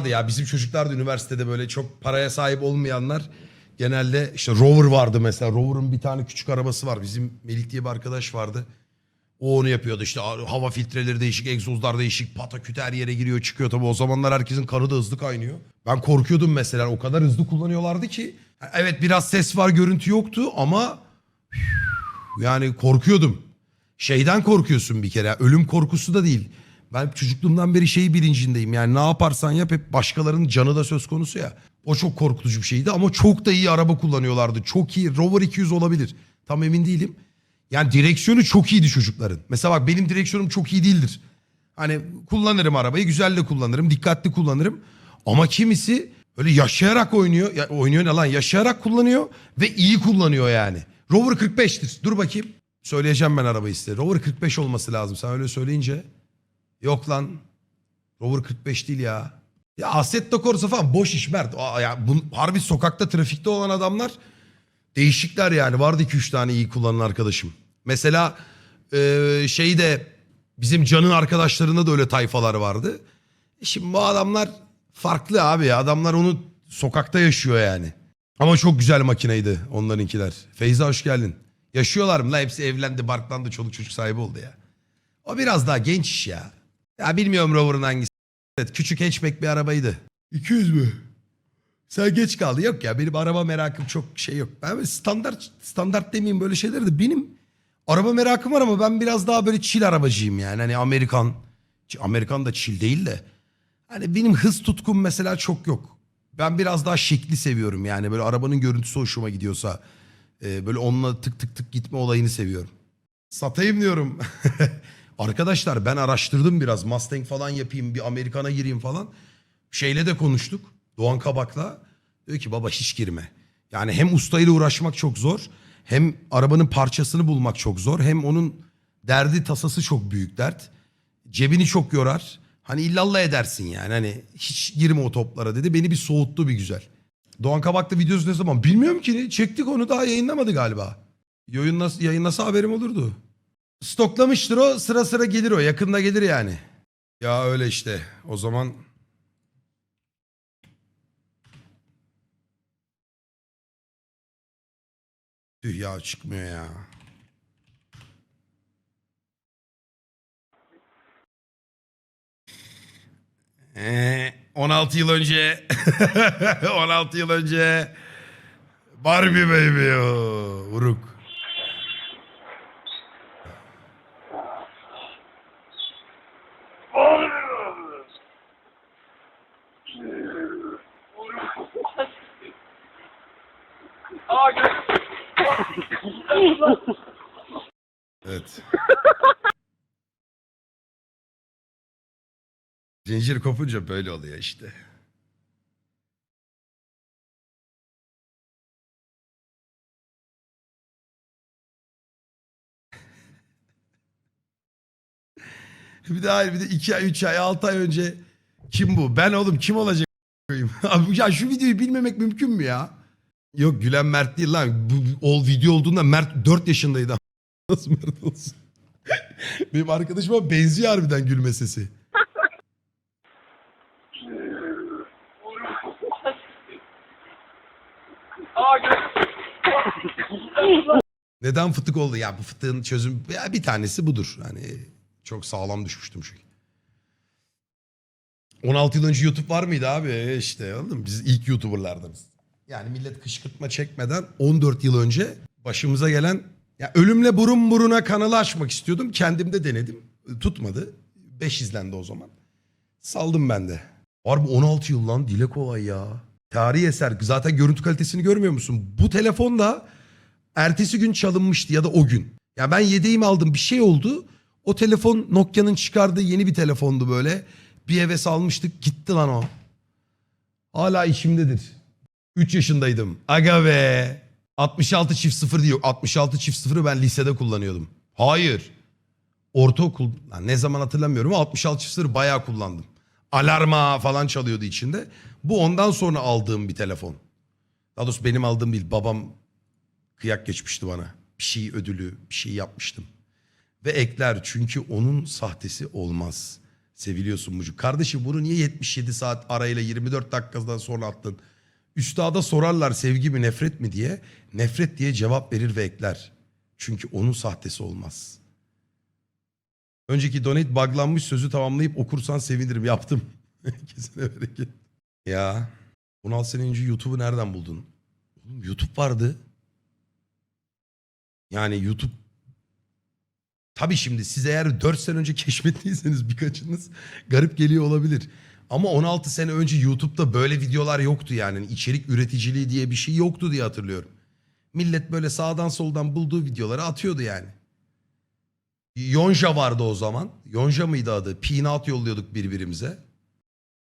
Vardı ya bizim çocuklar da üniversitede böyle çok paraya sahip olmayanlar genelde işte Rover vardı mesela. Rover'ın bir tane küçük arabası var. Bizim Melik diye bir arkadaş vardı. O onu yapıyordu işte hava filtreleri değişik, egzozlar değişik, pataküt her yere giriyor çıkıyor. Tabii o zamanlar herkesin kanı da hızlı kaynıyor. Ben korkuyordum mesela o kadar hızlı kullanıyorlardı ki. Evet biraz ses var görüntü yoktu ama yani korkuyordum. Şeyden korkuyorsun bir kere ölüm korkusu da değil. Ben çocukluğumdan beri şeyi bilincindeyim yani ne yaparsan yap hep başkalarının canı da söz konusu ya. O çok korkutucu bir şeydi ama çok da iyi araba kullanıyorlardı. Çok iyi Rover 200 olabilir tam emin değilim. Yani direksiyonu çok iyiydi çocukların. Mesela bak benim direksiyonum çok iyi değildir. Hani kullanırım arabayı güzel de kullanırım dikkatli kullanırım. Ama kimisi böyle yaşayarak oynuyor. Ya, oynuyor ne lan yaşayarak kullanıyor ve iyi kullanıyor yani. Rover 45'tir dur bakayım. Söyleyeceğim ben arabayı size. Rover 45 olması lazım sen öyle söyleyince. Yok lan. Rover 45 değil ya. Ya Assetto Corsa falan boş iş Mert. Aa, ya, bu, harbi sokakta trafikte olan adamlar değişikler yani. Vardı 2-3 tane iyi kullanan arkadaşım. Mesela e, şeyde bizim Can'ın arkadaşlarında da öyle tayfalar vardı. E Şimdi bu adamlar farklı abi. Adamlar onu sokakta yaşıyor yani. Ama çok güzel makineydi onlarınkiler. Feyza hoş geldin. Yaşıyorlar mı la? Hepsi evlendi, barklandı, çoluk çocuk sahibi oldu ya. O biraz daha genç iş ya. Ya bilmiyorum Rover'ın hangisi. Evet, küçük hatchback bir arabaydı. 200 mü? Sen geç kaldı. Yok ya benim araba merakım çok şey yok. Ben standart standart demeyeyim böyle şeyler de benim araba merakım var ama ben biraz daha böyle chill arabacıyım yani. Hani Amerikan Amerikan da chill değil de hani benim hız tutkum mesela çok yok. Ben biraz daha şekli seviyorum yani böyle arabanın görüntüsü hoşuma gidiyorsa e, böyle onunla tık tık tık gitme olayını seviyorum. Satayım diyorum. Arkadaşlar ben araştırdım biraz Mustang falan yapayım bir Amerikan'a gireyim falan. Şeyle de konuştuk Doğan Kabak'la. Diyor ki baba hiç girme. Yani hem ustayla uğraşmak çok zor. Hem arabanın parçasını bulmak çok zor. Hem onun derdi tasası çok büyük dert. Cebini çok yorar. Hani illallah edersin yani. Hani hiç girme o toplara dedi. Beni bir soğuttu bir güzel. Doğan Kabak'ta videosu ne zaman? Bilmiyorum ki. Çektik onu daha yayınlamadı galiba. Yayın nasıl, yayınlasa haberim olurdu. Stoklamıştır o. Sıra sıra gelir o. Yakında gelir yani. Ya öyle işte. O zaman Tüh ya çıkmıyor ya. Ee, 16 yıl önce 16 yıl önce Barbie baby o Uruk. Evet. Zincir kopunca böyle oluyor işte. bir daha bir de iki ay, üç ay, altı ay önce kim bu? Ben oğlum kim olacak? Abi ya şu videoyu bilmemek mümkün mü ya? Yok Gülen Mert değil lan. Bu, o video olduğunda Mert 4 yaşındaydı. Nasıl Mert olsun? Benim arkadaşıma benziyor harbiden gülme sesi. Neden fıtık oldu? Ya bu fıtığın çözüm ya bir tanesi budur. Hani çok sağlam düşmüştüm çünkü. 16 yıl önce YouTube var mıydı abi? E işte anladın? Biz ilk YouTuber'lardınız. Yani millet kışkırtma çekmeden 14 yıl önce başımıza gelen ya ölümle burun buruna kanalı açmak istiyordum. Kendim de denedim. Tutmadı. 5 izlendi o zaman. Saldım ben de. Harbi 16 yıl lan dile kolay ya. Tarihi eser. Zaten görüntü kalitesini görmüyor musun? Bu telefon da ertesi gün çalınmıştı ya da o gün. Ya ben yedeğimi aldım bir şey oldu. O telefon Nokia'nın çıkardığı yeni bir telefondu böyle. Bir heves almıştık gitti lan o. Hala işimdedir. 3 yaşındaydım. Aga be. 66 çift sıfır diyor. 66 çift sıfırı ben lisede kullanıyordum. Hayır. Ortaokul lan ne zaman hatırlamıyorum ama 66 çift sıfırı bayağı kullandım. Alarma falan çalıyordu içinde. Bu ondan sonra aldığım bir telefon. Daha doğrusu benim aldığım değil. Babam kıyak geçmişti bana. Bir şey ödülü, bir şey yapmıştım. Ve ekler çünkü onun sahtesi olmaz. Seviliyorsun Mucuk. Kardeşim bunu niye 77 saat arayla 24 dakikadan sonra attın? Üstada sorarlar sevgi mi nefret mi diye. Nefret diye cevap verir ve ekler. Çünkü onun sahtesi olmaz. Önceki donate buglanmış sözü tamamlayıp okursan sevinirim. Yaptım. Kesine bereket. Ya 16 sene önce YouTube'u nereden buldun? Oğlum YouTube vardı. Yani YouTube Tabii şimdi siz eğer 4 sene önce keşfettiyseniz birkaçınız garip geliyor olabilir. Ama 16 sene önce YouTube'da böyle videolar yoktu yani. İçerik üreticiliği diye bir şey yoktu diye hatırlıyorum. Millet böyle sağdan soldan bulduğu videoları atıyordu yani. Yonja vardı o zaman. Yonja mıydı adı? Peanut yolluyorduk birbirimize.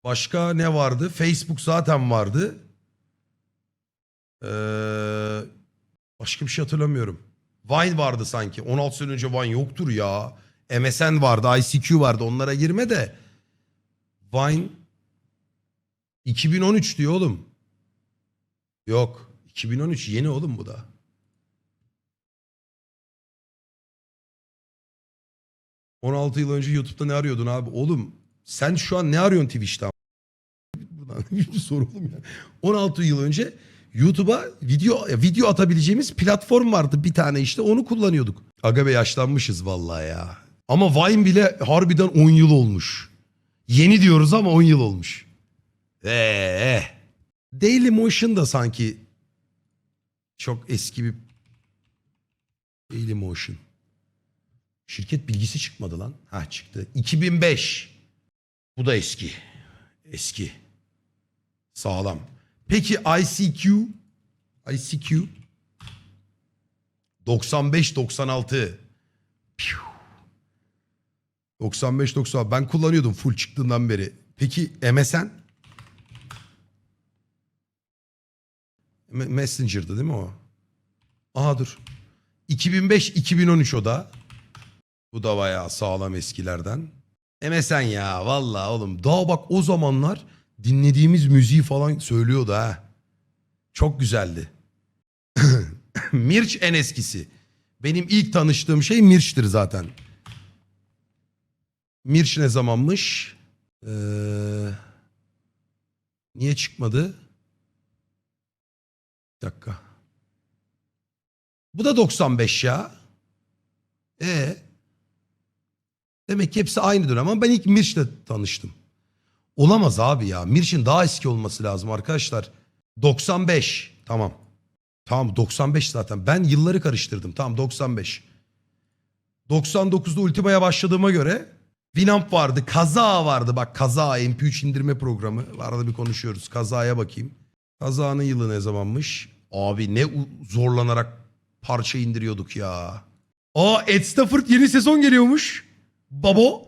Başka ne vardı? Facebook zaten vardı. Ee, başka bir şey hatırlamıyorum. Vine vardı sanki. 16 sene önce Vine yoktur ya. MSN vardı, ICQ vardı. Onlara girme de. Vine 2013 diyor oğlum. Yok. 2013 yeni oğlum bu da. ...16 yıl önce YouTube'da ne arıyordun abi? Oğlum sen şu an ne arıyorsun Twitch'te? Buradan bir soru oğlum ya. 16 yıl önce YouTube'a video video atabileceğimiz platform vardı bir tane işte onu kullanıyorduk. Aga be yaşlanmışız vallahi ya. Ama Vine bile harbiden 10 yıl olmuş. Yeni diyoruz ama 10 yıl olmuş. Eee. Daily Motion da sanki çok eski bir Daily Motion. Şirket bilgisi çıkmadı lan. Ha çıktı. 2005. Bu da eski. Eski. Sağlam. Peki ICQ? ICQ 95 96. 95 96 ben kullanıyordum full çıktığından beri. Peki MSN? Me- Messenger'dı değil mi o? Aha dur. 2005 2013 o da. Bu da bayağı sağlam eskilerden. MSN ya vallahi oğlum. Daha bak o zamanlar dinlediğimiz müziği falan söylüyordu ha. Çok güzeldi. Mirç en eskisi. Benim ilk tanıştığım şey Mirç'tir zaten. Mirç ne zamanmış? Ee, niye çıkmadı? Bir dakika. Bu da 95 ya. E Demek ki hepsi aynı dönem ama ben ilk Mirç'le tanıştım. Olamaz abi ya. Mirç'in daha eski olması lazım arkadaşlar. 95. Tamam. Tamam 95 zaten. Ben yılları karıştırdım. Tamam 95. 99'da Ultima'ya başladığıma göre Winamp vardı. Kaza vardı. Bak Kaza MP3 indirme programı. Arada bir konuşuyoruz. Kazaya bakayım. Kazanın yılı ne zamanmış? Abi ne zorlanarak parça indiriyorduk ya. Aa Ed Stafford yeni sezon geliyormuş. Babo.